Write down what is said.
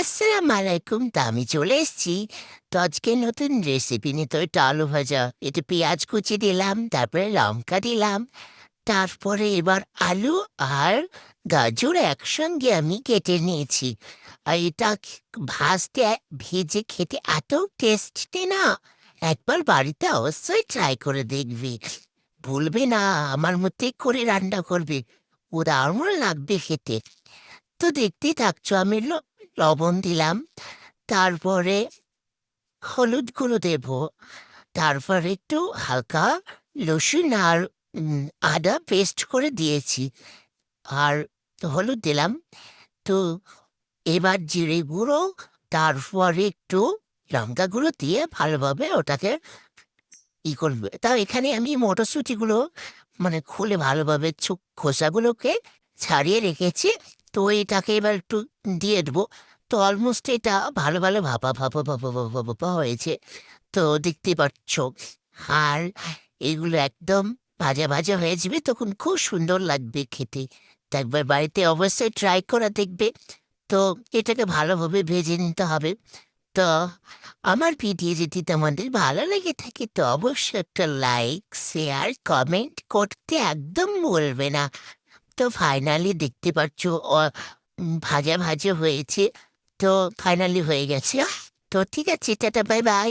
আসসালামু আলাইকুম তা আমি চলে এসেছি। তো আজকে নতুন রেসিপি নিয়ে তো এটা আলু ভাজা এটা পেঁয়াজ কুচি দিলাম, তারপরে লঙ্কা দিলাম। তারপরে এবার আলু আর গাজর একসঙ্গে আমি কেটে নিয়েছি। আর এটা ভাজতে, ভেজে খেতে এত টেস্টি না। একবার বাড়িতে অবশ্যই ট্রাই করে দেখবি। ভুলবে না, আমার মধ্যে করে রান্না করবে। ও দারুণ লাগবে খেতে। তো দেখতেই থাকছো, আমি লবণ দিলাম, তারপরে হলুদ গুঁড়ো দেব, তারপর একটু হালকা রসুন আর আদা পেস্ট করে দিয়েছি, আর হলুদ দিলাম। তো এবার জিরে গুঁড়ো, তারপরে একটু লঙ্কা গুঁড়ো দিয়ে ভালোভাবে ওটাকে ই করবে। তা এখানে আমি মটরশুঁটিগুলো মানে খুলে ভালোভাবে খোসাগুলোকে ছাড়িয়ে রেখেছি। তো এটাকে এবার একটু দিয়ে দেবো। তো অলমোস্ট এটা ভালো ভালো ভাপা ভাপা ভাপা ভাপা ভাপা হয়েছে। তো দেখতে পাচ্ছ, আর এগুলো একদম ভাজা ভাজা হয়ে যাবে, তখন খুব সুন্দর লাগবে খেতে। একবার বাড়িতে অবশ্যই ট্রাই করা দেখবে। তো এটাকে ভালোভাবে ভেজে নিতে হবে। তো আমার ভিডিও যদি তোমাদের ভালো লেগে থাকে, তো অবশ্যই একটা লাইক শেয়ার কমেন্ট করতে একদম বলবে না। তো ফাইনালি দেখতে পাচ্ছ ভাজা ভাজা হয়েছে। তো ফাইনালি হয়ে গেছে। তো ঠিক আছে, টাটা বাই বাই